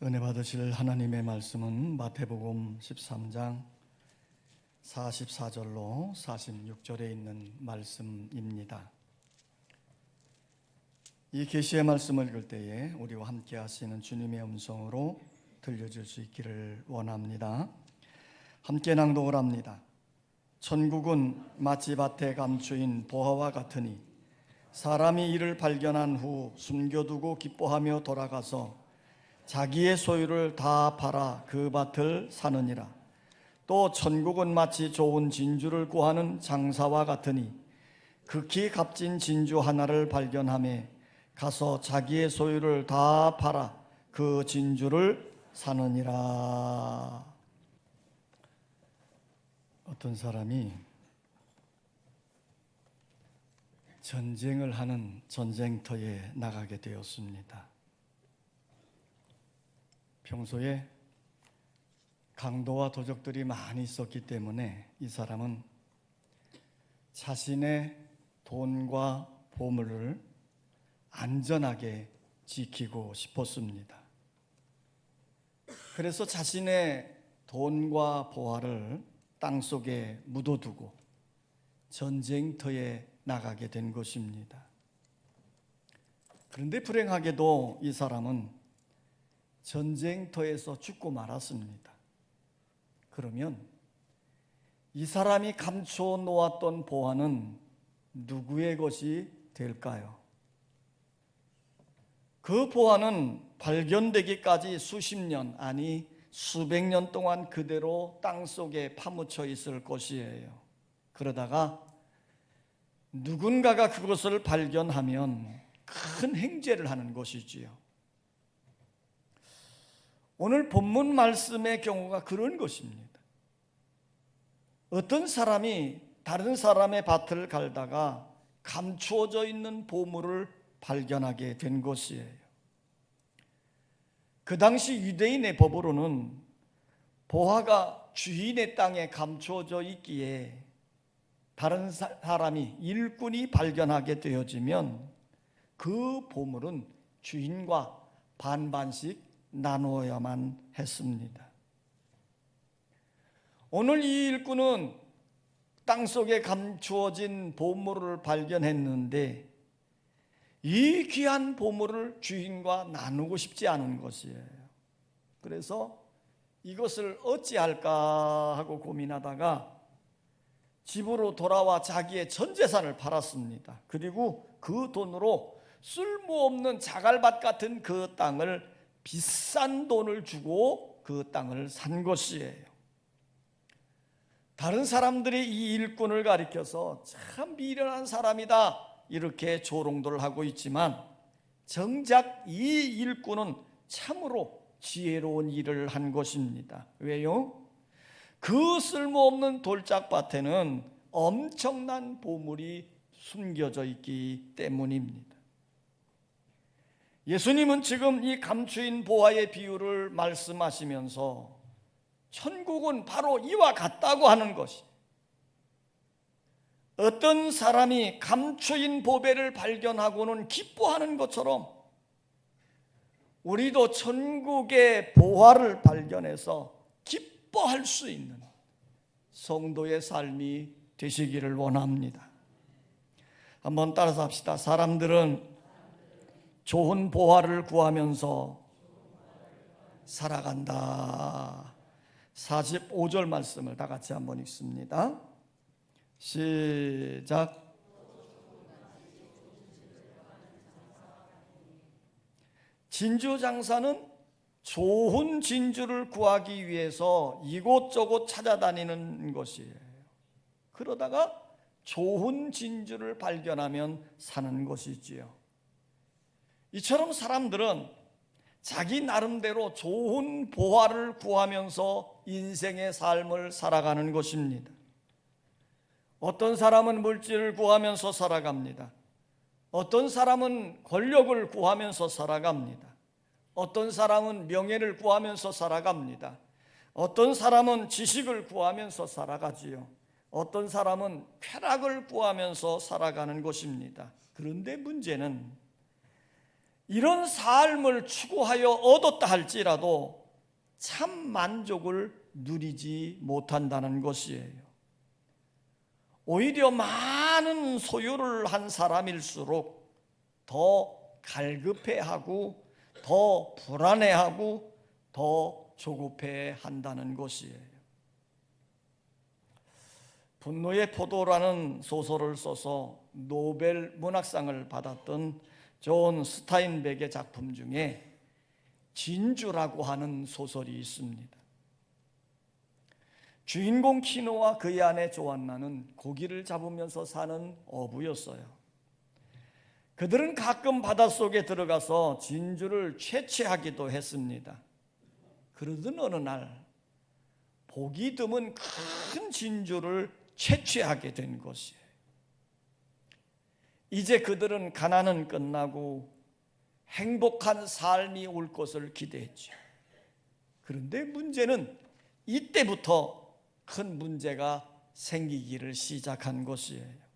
은혜 받으실 하나님의 말씀은 마태복음 13장 44절로 46절에 있는 말씀입니다. 이 계시의 말씀을 읽을 때에 우리와 함께 하시는 주님의 음성으로 들려줄 수 있기를 원합니다. 함께 낭독을 합니다. 천국은 마치 밭에 감추인 보화와 같으니 사람이 이를 발견한 후 숨겨두고 기뻐하며 돌아가서 자기의 소유를 다 팔아 그 밭을 사느니라. 또 천국은 마치 좋은 진주를 구하는 장사와 같으니 극히 값진 진주 하나를 발견함에 가서 자기의 소유를 다 팔아 그 진주를 사느니라. 어떤 사람이 전쟁을 하는 전쟁터에 나가게 되었습니다. 평소에 강도와 도적들이 많이 있었기 때문에 이 사람은 자신의 돈과 보물을 안전하게 지키고 싶었습니다. 그래서 자신의 돈과 보화를 땅 속에 묻어두고 전쟁터에 나가게 된 것입니다. 그런데 불행하게도 이 사람은 전쟁터에서 죽고 말았습니다. 그러면 이 사람이 감춰 놓았던 보화는 누구의 것이 될까요? 그 보화는 발견되기까지 수십 년, 아니 수백 년 동안 그대로 땅 속에 파묻혀 있을 것이에요. 그러다가 누군가가 그것을 발견하면 큰 행제를 하는 것이지요. 오늘 본문 말씀의 경우가 그런 것입니다. 어떤 사람이 다른 사람의 밭을 갈다가 감추어져 있는 보물을 발견하게 된 것이에요. 그 당시 유대인의 법으로는 보화가 주인의 땅에 감추어져 있기에 다른 사람이 일꾼이 발견하게 되어지면 그 보물은 주인과 반반씩 나누어야만 했습니다. 오늘 이 일꾼은 땅 속에 감추어진 보물을 발견했는데 이 귀한 보물을 주인과 나누고 싶지 않은 것이에요. 그래서 이것을 어찌할까 하고 고민하다가 집으로 돌아와 자기의 전 재산을 팔았습니다. 그리고 그 돈으로 쓸모없는 자갈밭 같은 그 땅을 비싼 돈을 주고 그 땅을 산 것이에요. 다른 사람들이 이 일꾼을 가리켜서 참 미련한 사람이다 이렇게 조롱들 하고 있지만 정작 이 일꾼은 참으로 지혜로운 일을 한 것입니다. 왜요? 그 쓸모없는 돌짝밭에는 엄청난 보물이 숨겨져 있기 때문입니다. 예수님은 지금 이 감추인 보화의 비유를 말씀하시면서 천국은 바로 이와 같다고 하는 것이 어떤 사람이 감추인 보배를 발견하고는 기뻐하는 것처럼 우리도 천국의 보화를 발견해서 기뻐할 수 있는 성도의 삶이 되시기를 원합니다. 한번 따라서 합시다. 사람들은 좋은 보화를 구하면서 살아간다. 45절 말씀을 다 같이 한번 읽습니다. 시작. 진주 장사는 좋은 진주를 구하기 위해서 이곳저곳 찾아다니는 것이에요. 그러다가 좋은 진주를 발견하면 사는 것이지요. 이처럼 사람들은 자기 나름대로 좋은 보화를 구하면서 인생의 삶을 살아가는 것입니다. 어떤 사람은 물질을 구하면서 살아갑니다. 어떤 사람은 권력을 구하면서 살아갑니다. 어떤 사람은 명예를 구하면서 살아갑니다. 어떤 사람은 지식을 구하면서 살아가지요. 어떤 사람은 쾌락을 구하면서 살아가는 것입니다. 그런데 문제는 이런 삶을 추구하여 얻었다 할지라도 참 만족을 누리지 못한다는 것이에요. 오히려 많은 소유를 한 사람일수록 더 갈급해하고 더 불안해하고 더 조급해 한다는 것이에요. 분노의 포도라는 소설을 써서 노벨 문학상을 받았던 존 스타인백의 작품 중에 진주라고 하는 소설이 있습니다. 주인공 키노와 그의 아내 조안나는 고기를 잡으면서 사는 어부였어요. 그들은 가끔 바닷속에 들어가서 진주를 채취하기도 했습니다. 그러던 어느 날 보기 드문 큰 진주를 채취하게 된 것이에요. 이제 그들은 가난은 끝나고 행복한 삶이 올 것을 기대했죠. 그런데 문제는 이때부터 큰 문제가 생기기를 시작한 것이에요.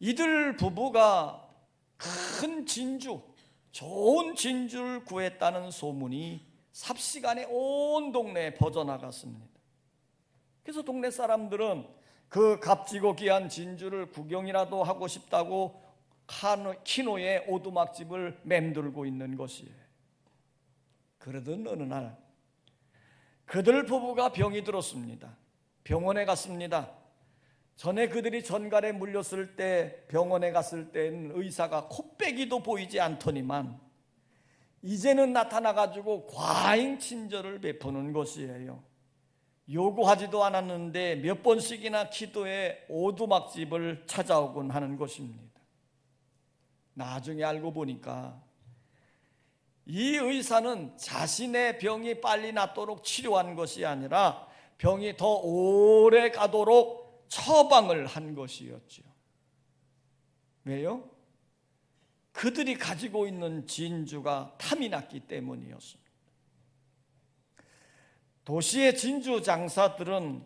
이들 부부가 큰 진주, 좋은 진주를 구했다는 소문이 삽시간에 온 동네에 퍼져나갔습니다. 그래서 동네 사람들은 그 값지고 귀한 진주를 구경이라도 하고 싶다고 키노의 오두막집을 맴돌고 있는 것이에요. 그러던 어느 날 그들 부부가 병이 들었습니다. 병원에 갔습니다. 전에 그들이 전갈에 물렸을 때 병원에 갔을 때는 의사가 코빼기도 보이지 않더니만 이제는 나타나 가지고 과잉 친절을 베푸는 것이에요. 요구하지도 않았는데 몇 번씩이나 기도에 오두막집을 찾아오곤 하는 것입니다. 나중에 알고 보니까 이 의사는 자신의 병이 빨리 낫도록 치료한 것이 아니라 병이 더 오래 가도록 처방을 한 것이었죠. 왜요? 그들이 가지고 있는 진주가 탐이 났기 때문이었습니다. 도시의 진주 장사들은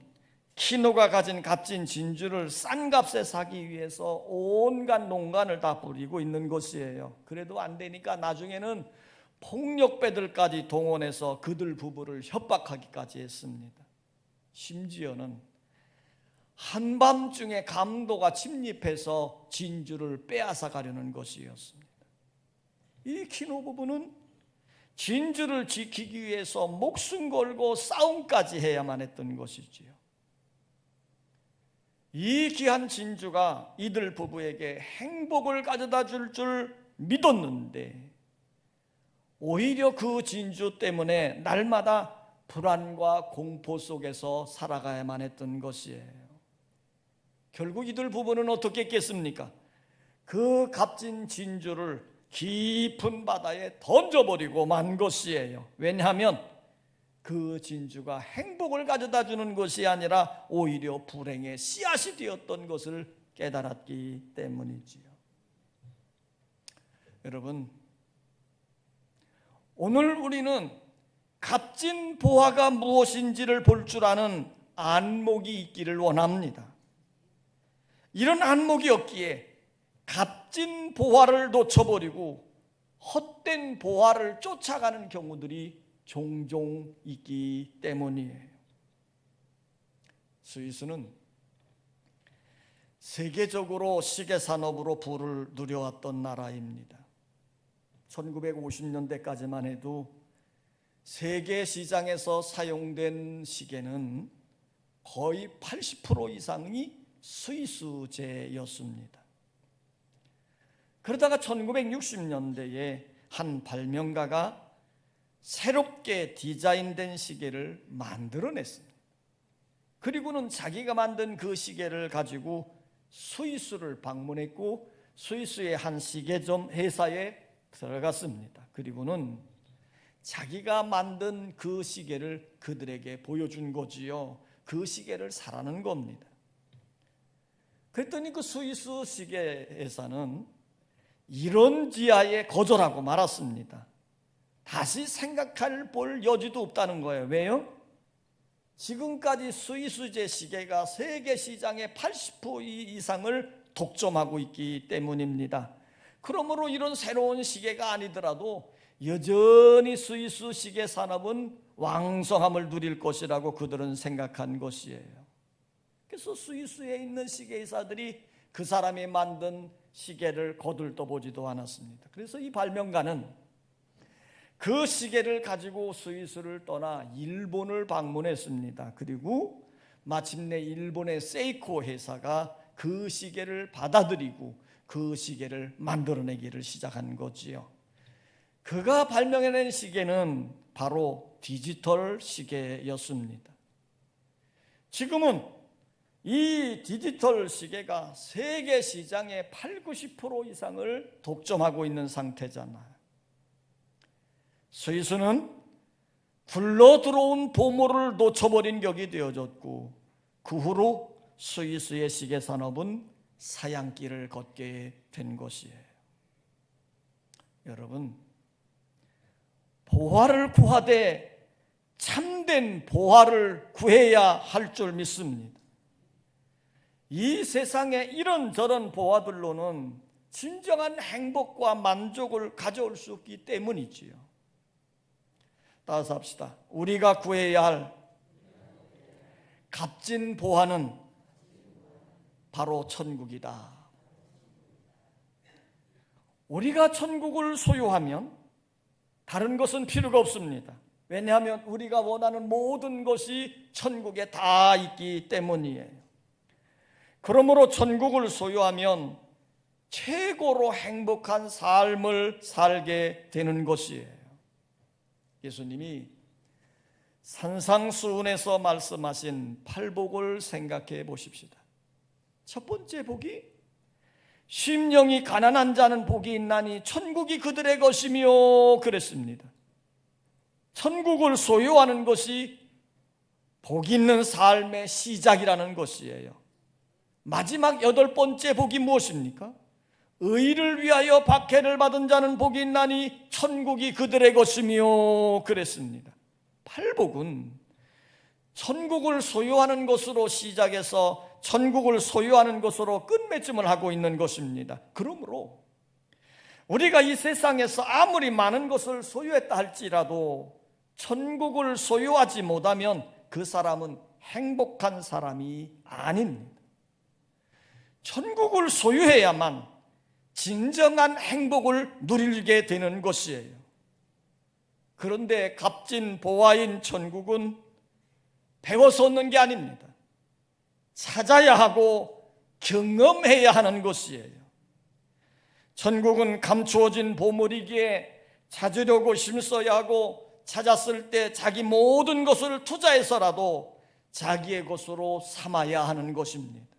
키노가 가진 값진 진주를 싼 값에 사기 위해서 온갖 농간을 다 부리고 있는 것이에요. 그래도 안 되니까 나중에는 폭력배들까지 동원해서 그들 부부를 협박하기까지 했습니다. 심지어는 한밤중에 감도가 침입해서 진주를 빼앗아 가려는 것이었습니다. 이 키노 부부는 진주를 지키기 위해서 목숨 걸고 싸움까지 해야만 했던 것이지요. 이 귀한 진주가 이들 부부에게 행복을 가져다 줄줄 믿었는데 오히려 그 진주 때문에 날마다 불안과 공포 속에서 살아가야만 했던 것이에요. 결국 이들 부부는 어떻게 했겠습니까? 그 값진 진주를 깊은 바다에 던져버리고 만 것이에요. 왜냐하면 그 진주가 행복을 가져다 주는 것이 아니라 오히려 불행의 씨앗이 되었던 것을 깨달았기 때문이지요. 여러분, 오늘 우리는 값진 보화가 무엇인지를 볼 줄 아는 안목이 있기를 원합니다. 이런 안목이 없기에 값 진 보화를 놓쳐버리고 헛된 보화를 쫓아가는 경우들이 종종 있기 때문이에요. 스위스는 세계적으로 시계 산업으로 부를 누려왔던 나라입니다. 1950년대까지만 해도 세계 시장에서 사용된 시계는 거의 80% 이상이 스위스제였습니다. 그러다가 1960년대에 한 발명가가 새롭게 디자인된 시계를 만들어냈습니다. 그리고는 자기가 만든 그 시계를 가지고 스위스를 방문했고 스위스의 한 시계점 회사에 들어갔습니다. 그리고는 자기가 만든 그 시계를 그들에게 보여준 거지요. 그 시계를 사라는 겁니다. 그랬더니 그 스위스 시계 회사는 이런 지하에 거절하고 말았습니다. 다시 생각할 볼 여지도 없다는 거예요. 왜요? 지금까지 스위스제 시계가 세계 시장의 80% 이상을 독점하고 있기 때문입니다. 그러므로 이런 새로운 시계가 아니더라도 여전히 스위스 시계 산업은 왕성함을 누릴 것이라고 그들은 생각한 것이에요. 그래서 스위스에 있는 시계회사들이 그 사람이 만든 시계를 거들떠 보지도 않았습니다. 그래서 이 발명가는 그 시계를 가지고 스위스를 떠나 일본을 방문했습니다. 그리고 마침내 일본의 세이코 회사가 그 시계를 받아들이고 그 시계를 만들어내기를 시작한 거지요. 그가 발명해낸 시계는 바로 디지털 시계였습니다. 지금은 이 디지털 시계가 세계 시장의 8, 90% 이상을 독점하고 있는 상태잖아요. 스위스는 굴러 들어온 보물을 놓쳐버린 격이 되어졌고 그 후로 스위스의 시계 산업은 사양길을 걷게 된 것이에요. 여러분, 보화를 구하되 참된 보화를 구해야 할 줄 믿습니다. 이 세상에 이런저런 보화들로는 진정한 행복과 만족을 가져올 수 없기 때문이지요. 따라서 합시다. 우리가 구해야 할 값진 보화는 바로 천국이다. 우리가 천국을 소유하면 다른 것은 필요가 없습니다. 왜냐하면 우리가 원하는 모든 것이 천국에 다 있기 때문이에요. 그러므로 천국을 소유하면 최고로 행복한 삶을 살게 되는 것이에요. 예수님이 산상수훈에서 말씀하신 팔복을 생각해 보십시다. 첫 번째 복이 심령이 가난한 자는 복이 있나니 천국이 그들의 것이며 그랬습니다. 천국을 소유하는 것이 복 있는 삶의 시작이라는 것이에요. 마지막 여덟 번째 복이 무엇입니까? 의를 위하여 박해를 받은 자는 복이 있나니 천국이 그들의 것이며 그랬습니다. 팔복은 천국을 소유하는 것으로 시작해서 천국을 소유하는 것으로 끝맺음을 하고 있는 것입니다. 그러므로 우리가 이 세상에서 아무리 많은 것을 소유했다 할지라도 천국을 소유하지 못하면 그 사람은 행복한 사람이 아닙니다. 천국을 소유해야만 진정한 행복을 누리게 되는 것이에요. 그런데 값진 보화인 천국은 배워서 얻는 게 아닙니다. 찾아야 하고 경험해야 하는 것이에요. 천국은 감추어진 보물이기에 찾으려고 힘써야 하고 찾았을 때 자기 모든 것을 투자해서라도 자기의 것으로 삼아야 하는 것입니다.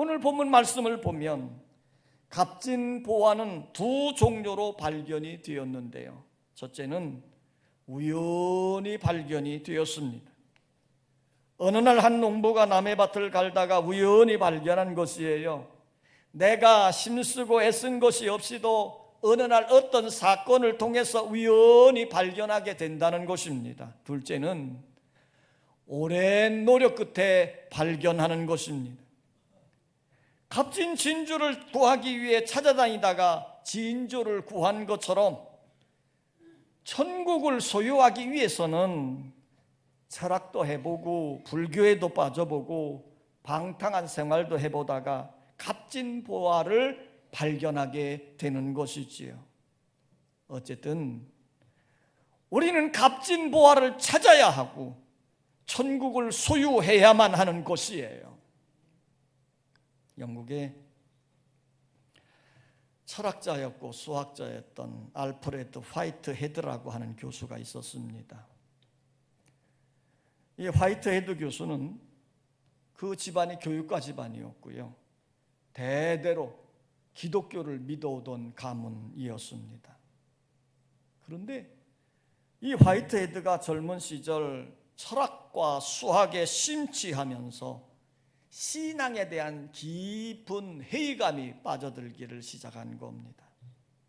오늘 본문 말씀을 보면 값진 보화는 두 종류로 발견이 되었는데요. 첫째는 우연히 발견이 되었습니다. 어느 날 한 농부가 남의 밭을 갈다가 우연히 발견한 것이에요. 내가 힘쓰고 애쓴 것이 없이도 어느 날 어떤 사건을 통해서 우연히 발견하게 된다는 것입니다. 둘째는 오랜 노력 끝에 발견하는 것입니다. 값진 진주를 구하기 위해 찾아다니다가 진주를 구한 것처럼 천국을 소유하기 위해서는 철학도 해보고 불교에도 빠져보고 방탕한 생활도 해보다가 값진 보화를 발견하게 되는 것이지요. 어쨌든 우리는 값진 보화를 찾아야 하고 천국을 소유해야만 하는 것이에요. 영국의 철학자였고 수학자였던 알프레드 화이트 헤드라고 하는 교수가 있었습니다. 이 화이트 헤드 교수는 그 집안이 교육가 집안이었고요. 대대로 기독교를 믿어오던 가문이었습니다. 그런데 이 화이트 헤드가 젊은 시절 철학과 수학에 심취하면서 신앙에 대한 깊은 회의감이 빠져들기를 시작한 겁니다.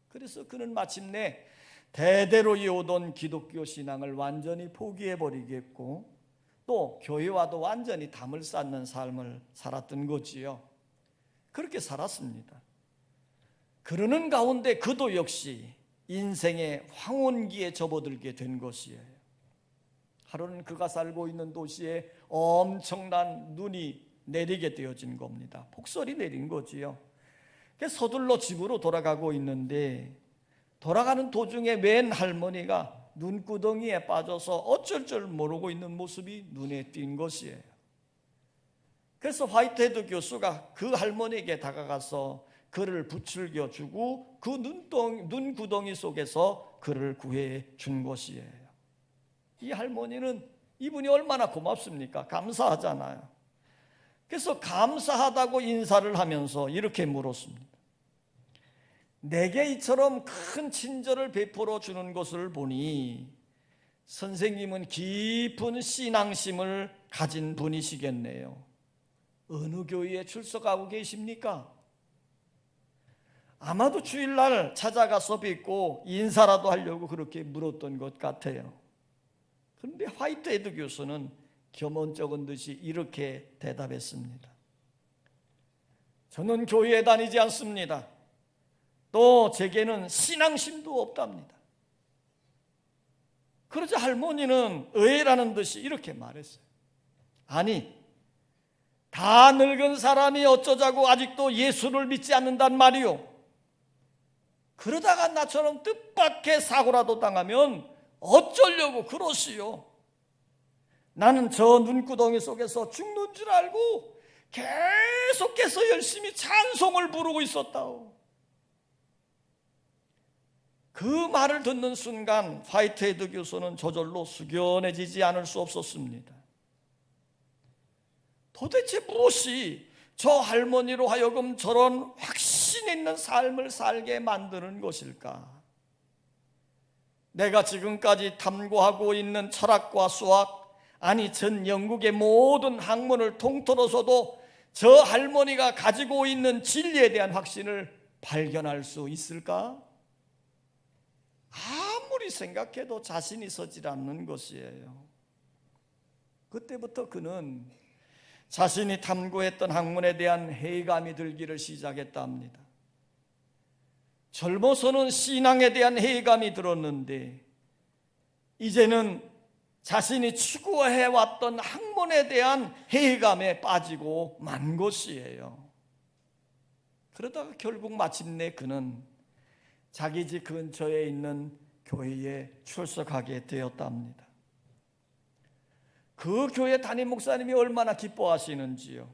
그래서 그는 마침내 대대로 이어오던 기독교 신앙을 완전히 포기해 버리겠고 또 교회와도 완전히 담을 쌓는 삶을 살았던 거지요. 그렇게 살았습니다. 그러는 가운데 그도 역시 인생의 황혼기에 접어들게 된 것이에요. 하루는 그가 살고 있는 도시에 엄청난 눈이 내리게 되어진 겁니다. 폭설이 내린 거지요. 서둘러 집으로 돌아가고 있는데 돌아가는 도중에 웬 할머니가 눈구덩이에 빠져서 어쩔 줄 모르고 있는 모습이 눈에 띈 것이에요. 그래서 화이트헤드 교수가 그 할머니에게 다가가서 그를 부즐겨 주고 그 눈덩, 눈구덩이 속에서 그를 구해 준 것이에요. 이 할머니는 이분이 얼마나 고맙습니까? 감사하잖아요. 그래서 감사하다고 인사를 하면서 이렇게 물었습니다. 내게 이처럼 큰 친절을 베풀어 주는 것을 보니 선생님은 깊은 신앙심을 가진 분이시겠네요. 어느 교회에 출석하고 계십니까? 아마도 주일날 찾아가서 뵙고 인사라도 하려고 그렇게 물었던 것 같아요. 그런데 화이트헤드 교수는 겸언쩍은 듯이 이렇게 대답했습니다. 저는 교회에 다니지 않습니다. 또 제게는 신앙심도 없답니다. 그러자 할머니는 의라는 듯이 이렇게 말했어요. 아니, 다 늙은 사람이 어쩌자고 아직도 예수를 믿지 않는단 말이오. 그러다가 나처럼 뜻밖의 사고라도 당하면 어쩌려고 그러시오. 나는 저 눈구덩이 속에서 죽는 줄 알고 계속해서 열심히 찬송을 부르고 있었다오. 그 말을 듣는 순간 화이트헤드 교수는 저절로 숙연해지지 않을 수 없었습니다. 도대체 무엇이 저 할머니로 하여금 저런 확신 있는 삶을 살게 만드는 것일까? 내가 지금까지 탐구하고 있는 철학과 수학, 아니 전 영국의 모든 학문을 통틀어서도 저 할머니가 가지고 있는 진리에 대한 확신을 발견할 수 있을까? 아무리 생각해도 자신이 서질 않는 것이에요. 그때부터 그는 자신이 탐구했던 학문에 대한 회의감이 들기를 시작했다 합니다. 젊어서는 신앙에 대한 회의감이 들었는데 이제는 자신이 추구해왔던 학문에 대한 회의감에 빠지고 만 것이에요. 그러다가 결국 마침내 그는 자기 집 근처에 있는 교회에 출석하게 되었답니다. 그 교회 담임 목사님이 얼마나 기뻐하시는지요.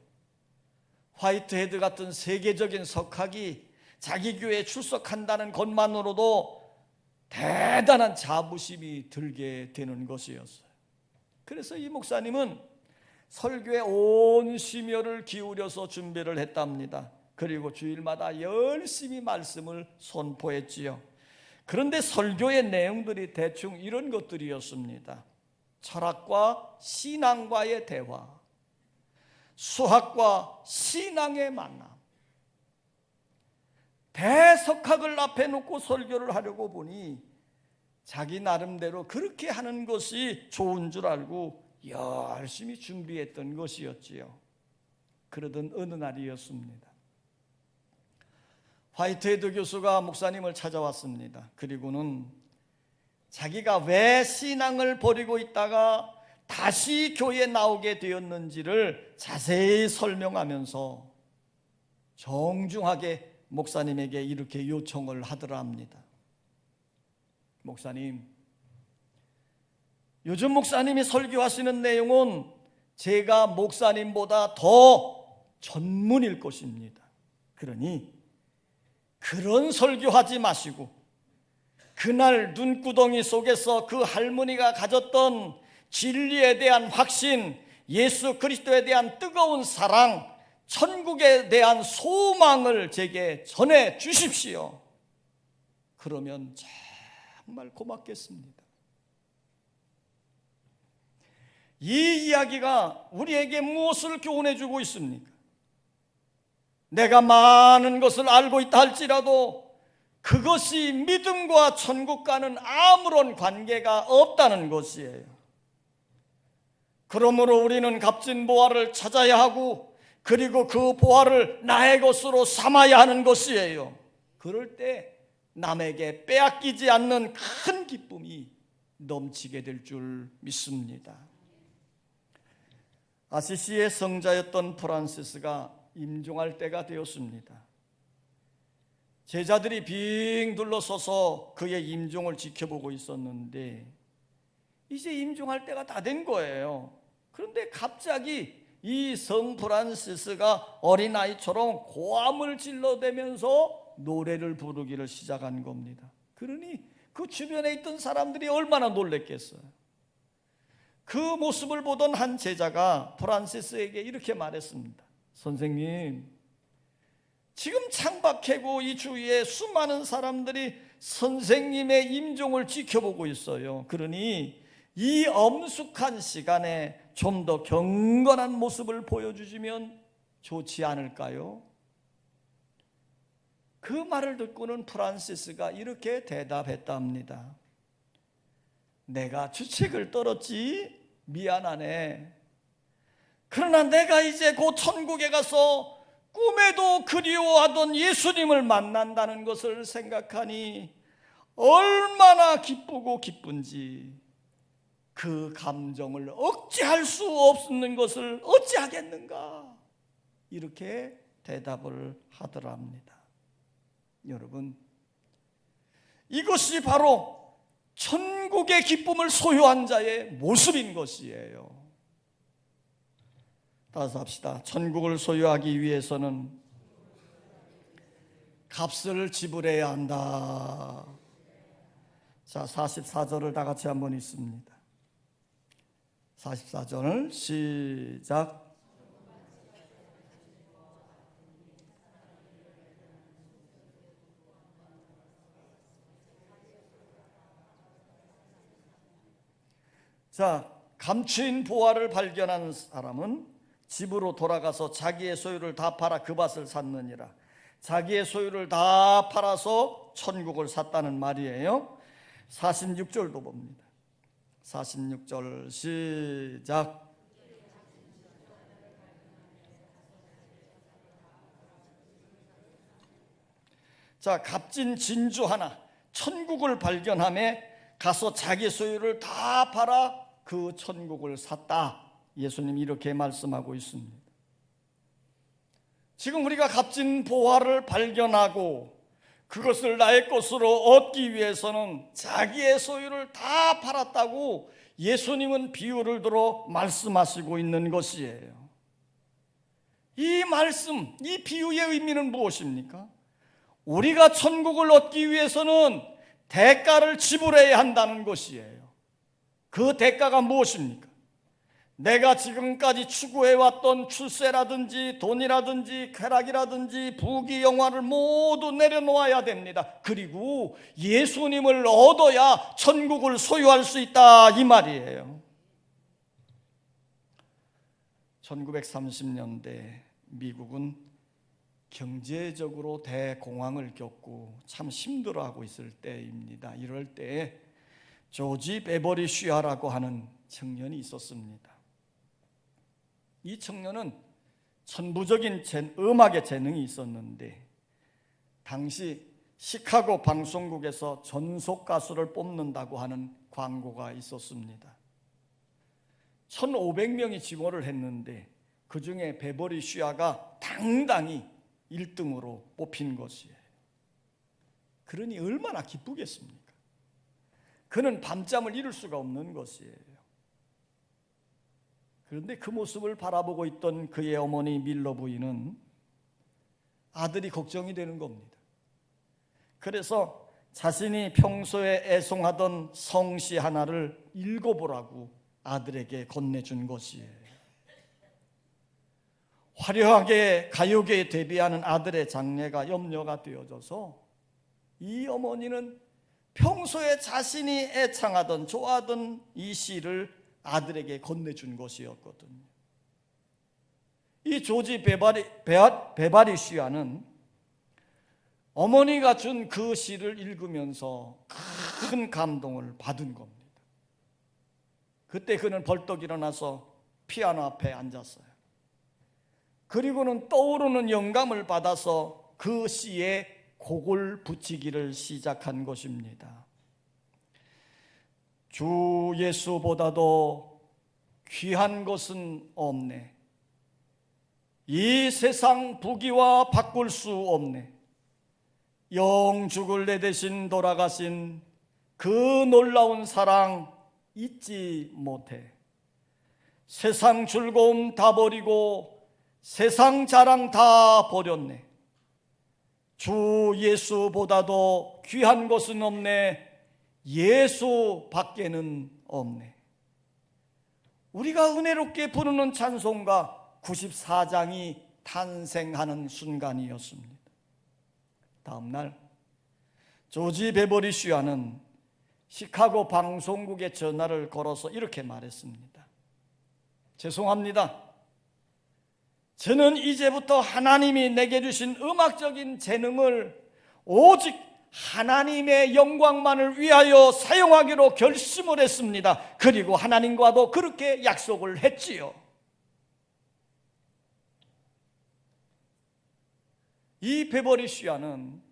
화이트헤드 같은 세계적인 석학이 자기 교회에 출석한다는 것만으로도 대단한 자부심이 들게 되는 것이었어요. 그래서 이 목사님은 설교에 온 심혈을 기울여서 준비를 했답니다. 그리고 주일마다 열심히 말씀을 선포했지요. 그런데 설교의 내용들이 대충 이런 것들이었습니다. 철학과 신앙과의 대화, 수학과 신앙의 만남. 대석학을 앞에 놓고 설교를 하려고 보니 자기 나름대로 그렇게 하는 것이 좋은 줄 알고 열심히 준비했던 것이었지요. 그러던 어느 날이었습니다. 화이트헤드 교수가 목사님을 찾아왔습니다. 그리고는 자기가 왜 신앙을 버리고 있다가 다시 교회에 나오게 되었는지를 자세히 설명하면서 정중하게 목사님에게 이렇게 요청을 하더라 합니다. 목사님, 요즘 목사님이 설교하시는 내용은 제가 목사님보다 더 전문일 것입니다. 그러니 그런 설교하지 마시고 그날 눈구덩이 속에서 그 할머니가 가졌던 진리에 대한 확신, 예수 그리스도에 대한 뜨거운 사랑, 천국에 대한 소망을 제게 전해 주십시오. 그러면 정말 고맙겠습니다. 이 이야기가 우리에게 무엇을 교훈해 주고 있습니까? 내가 많은 것을 알고 있다 할지라도 그것이 믿음과 천국과는 아무런 관계가 없다는 것이에요. 그러므로 우리는 값진 보화를 찾아야 하고 그리고 그 보화를 나의 것으로 삼아야 하는 것이에요. 그럴 때 남에게 빼앗기지 않는 큰 기쁨이 넘치게 될 줄 믿습니다. 아시시의 성자였던 프란시스가 임종할 때가 되었습니다. 제자들이 빙 둘러서서 그의 임종을 지켜보고 있었는데 이제 임종할 때가 다 된 거예요. 그런데 갑자기 이 성 프란시스가 어린아이처럼 고함을 질러대면서 노래를 부르기를 시작한 겁니다. 그러니 그 주변에 있던 사람들이 얼마나 놀랬겠어요. 그 모습을 보던 한 제자가 프란시스에게 이렇게 말했습니다. 선생님, 지금 창밖이고 이 주위에 수많은 사람들이 선생님의 임종을 지켜보고 있어요. 그러니 이 엄숙한 시간에 좀 더 경건한 모습을 보여주시면 좋지 않을까요? 그 말을 듣고는 프란시스가 이렇게 대답했답니다. 내가 주책을 떨었지 미안하네. 그러나 내가 이제 곧 천국에 가서 꿈에도 그리워하던 예수님을 만난다는 것을 생각하니 얼마나 기쁘고 기쁜지 그 감정을 억제할 수 없는 것을 어찌하겠는가 이렇게 대답을 하더랍니다. 여러분 이것이 바로 천국의 기쁨을 소유한 자의 모습인 것이에요. 따라서 합시다. 천국을 소유하기 위해서는 값을 지불해야 한다. 자, 44절을 다 같이 한번 읽습니다. 44절 시작. 자, 감추인 보화를 발견한 사람은 집으로 돌아가서 자기의 소유를 다 팔아 그 밭을 샀느니라. 자기의 소유를 다 팔아서 천국을 샀다는 말이에요. 46절도 봅니다. 46절 시작. 자, 값진 진주 하나, 천국을 발견함에 가서 자기 소유를 다 팔아 그 천국을 샀다. 예수님 이렇게 말씀하고 있습니다. 지금 우리가 값진 보화를 발견하고 그것을 나의 것으로 얻기 위해서는 자기의 소유를 다 팔았다고 예수님은 비유를 들어 말씀하시고 있는 것이에요. 이 말씀, 이 비유의 의미는 무엇입니까? 우리가 천국을 얻기 위해서는 대가를 지불해야 한다는 것이에요. 그 대가가 무엇입니까? 내가 지금까지 추구해왔던 출세라든지 돈이라든지 쾌락이라든지 부귀 영화를 모두 내려놓아야 됩니다. 그리고 예수님을 얻어야 천국을 소유할 수 있다 이 말이에요. 1930년대 미국은 경제적으로 대공황을 겪고 참 힘들어하고 있을 때입니다. 이럴 때 조지 베버리 쉬아라고 하는 청년이 있었습니다. 이 청년은 천부적인 음악의 재능이 있었는데 당시 시카고 방송국에서 전속 가수를 뽑는다고 하는 광고가 있었습니다. 1,500명이 지원을 했는데 그 중에 베버리 쉬아가 당당히 1등으로 뽑힌 것이에요. 그러니 얼마나 기쁘겠습니까? 그는 밤잠을 이룰 수가 없는 것이에요. 그런데 그 모습을 바라보고 있던 그의 어머니 밀러 부인은 아들이 걱정이 되는 겁니다. 그래서 자신이 평소에 애송하던 성시 하나를 읽어보라고 아들에게 건네준 것이에요. 화려하게 가요계에 데뷔하는 아들의 장래가 염려가 되어져서 이 어머니는 평소에 자신이 애창하던 좋아하던 이 시를 아들에게 건네준 것이었거든요. 이 조지 베바리, 베바리 시아는 어머니가 준 그 시를 읽으면서 큰 감동을 받은 겁니다. 그때 그는 벌떡 일어나서 피아노 앞에 앉았어요. 그리고는 떠오르는 영감을 받아서 그 시에 곡을 붙이기를 시작한 것입니다. 주 예수보다도 귀한 것은 없네. 이 세상 부귀와 바꿀 수 없네. 영 죽을 내 대신 돌아가신 그 놀라운 사랑 잊지 못해. 세상 즐거움 다 버리고 세상 자랑 다 버렸네. 주 예수보다도 귀한 것은 없네. 예수 밖에는 없네. 우리가 은혜롭게 부르는 찬송가 94장이 탄생하는 순간이었습니다. 다음 날 조지 베버리 슈아는 시카고 방송국에 전화를 걸어서 이렇게 말했습니다. 죄송합니다. 저는 이제부터 하나님이 내게 주신 음악적인 재능을 오직 하나님의 영광만을 위하여 사용하기로 결심을 했습니다. 그리고 하나님과도 그렇게 약속을 했지요. 이 베버리 슈아는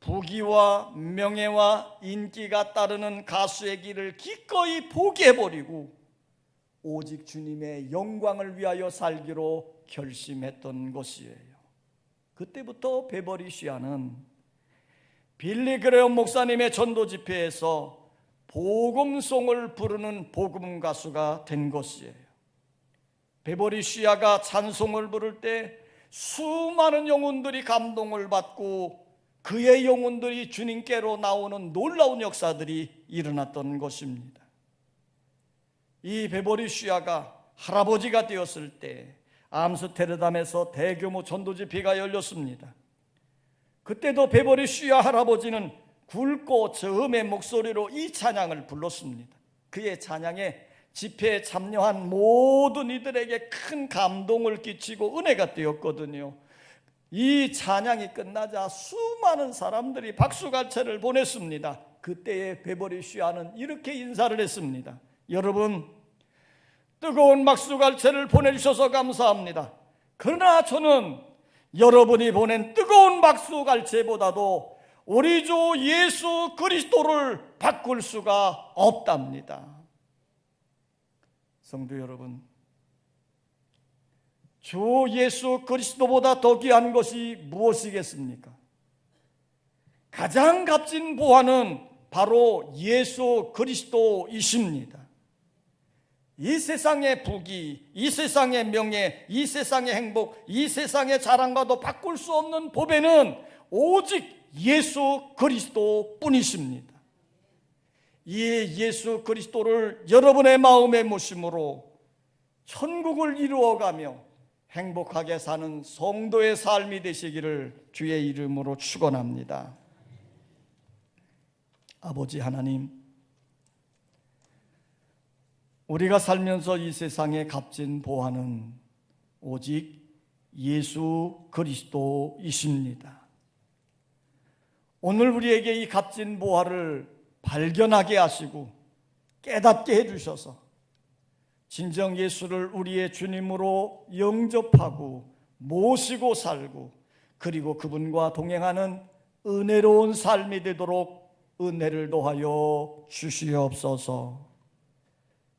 부귀와 명예와 인기가 따르는 가수의 길을 기꺼이 포기해버리고 오직 주님의 영광을 위하여 살기로 결심했던 것이에요. 그때부터 베버리 슈아는 빌리 그레엄 목사님의 전도 집회에서 복음송을 부르는 복음 가수가 된 것이에요. 베버리 슈아가 찬송을 부를 때 수많은 영혼들이 감동을 받고 그의 영혼들이 주님께로 나오는 놀라운 역사들이 일어났던 것입니다. 이 베버리 슈아가 할아버지가 되었을 때 암스테르담에서 대규모 전도 집회가 열렸습니다. 그때도 베버리 슈아 할아버지는 굵고 저음의 목소리로 이 찬양을 불렀습니다. 그의 찬양에 집회에 참여한 모든 이들에게 큰 감동을 끼치고 은혜가 되었거든요. 이 찬양이 끝나자 수많은 사람들이 박수갈채를 보냈습니다. 그때의 베버리 슈아는 이렇게 인사를 했습니다. 여러분, 뜨거운 박수갈채를 보내주셔서 감사합니다. 그러나 저는 여러분이 보낸 뜨거운 박수갈채보다도 우리 주 예수 그리스도를 바꿀 수가 없답니다. 성도 여러분, 주 예수 그리스도보다 더 귀한 것이 무엇이겠습니까? 가장 값진 보화는 바로 예수 그리스도이십니다. 이 세상의 부귀, 이 세상의 명예, 이 세상의 행복, 이 세상의 자랑과도 바꿀 수 없는 보배는 오직 예수 그리스도 뿐이십니다. 이 예수 그리스도를 여러분의 마음에 모심으로 천국을 이루어가며 행복하게 사는 성도의 삶이 되시기를 주의 이름으로 축원합니다. 아버지 하나님, 우리가 살면서 이 세상의 값진 보화는 오직 예수 그리스도이십니다. 오늘 우리에게 이 값진 보화를 발견하게 하시고 깨닫게 해주셔서 진정 예수를 우리의 주님으로 영접하고 모시고 살고 그리고 그분과 동행하는 은혜로운 삶이 되도록 은혜를 도하여 주시옵소서.